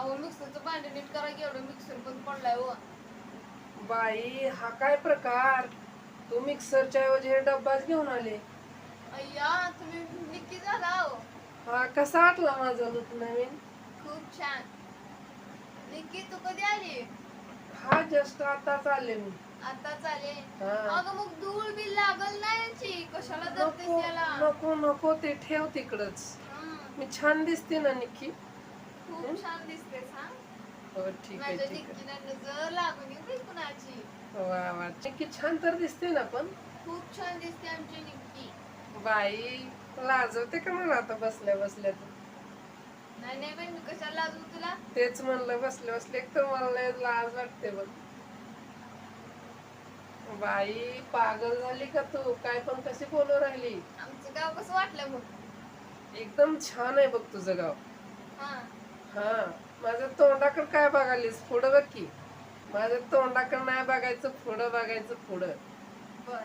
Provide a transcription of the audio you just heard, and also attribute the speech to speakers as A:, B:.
A: अहो मिक्सरचं भांडे नीट करा की एवढं मिक्सर पण पडलाय हो.
B: बाई हा काय प्रकार? तू मिक्सरच्या ऐवजी हे डब्बाच घेऊन आले.
A: अय्या तुम्ही निक्की झाला हो
B: हा कसा वाटला माझा लुक नवीन?
A: खूप छान. निक्की तू कधी आली?
B: हा जस्ट आताच आले मी.
A: आता
B: हा.
A: अगं मग धूळ बी लागल ना याची? कशाला
B: नको
A: याला?
B: नको नको ते ठेव तिकडच. मी छान दिसते ना निक्की.
A: खूप छान दिसतेस हा.
B: हो ठीक आहे
A: माझ्या
B: ठीक आहे.
A: निक्कीला नजर लागून कुणाची.
B: वा वा. निक्की छान तर दिसते ना पण?
A: खूप छान दिसते आमची निक्की.
B: बाई लाजवते का मला आता बसल्या बसल्या तू?
A: नाही नाही बाई मी कशाला तुला?
B: तेच म्हणलं बसले बसले एक तर मला लय लाज वाटते बघ. बाई पागल झाली का तू? काय पण कशी बोलू राहिली?
A: आमचं गाव कसं वाटलं मग
B: एकदम छान आहे बघ तुझं गाव.
A: हा.
B: हा माझ्या तोंडाकडे काय बघालीस? पुढं बघ की. माझ्या तोंडाकडे नाही बघायचं पुढं बघायचं पुढं. बर.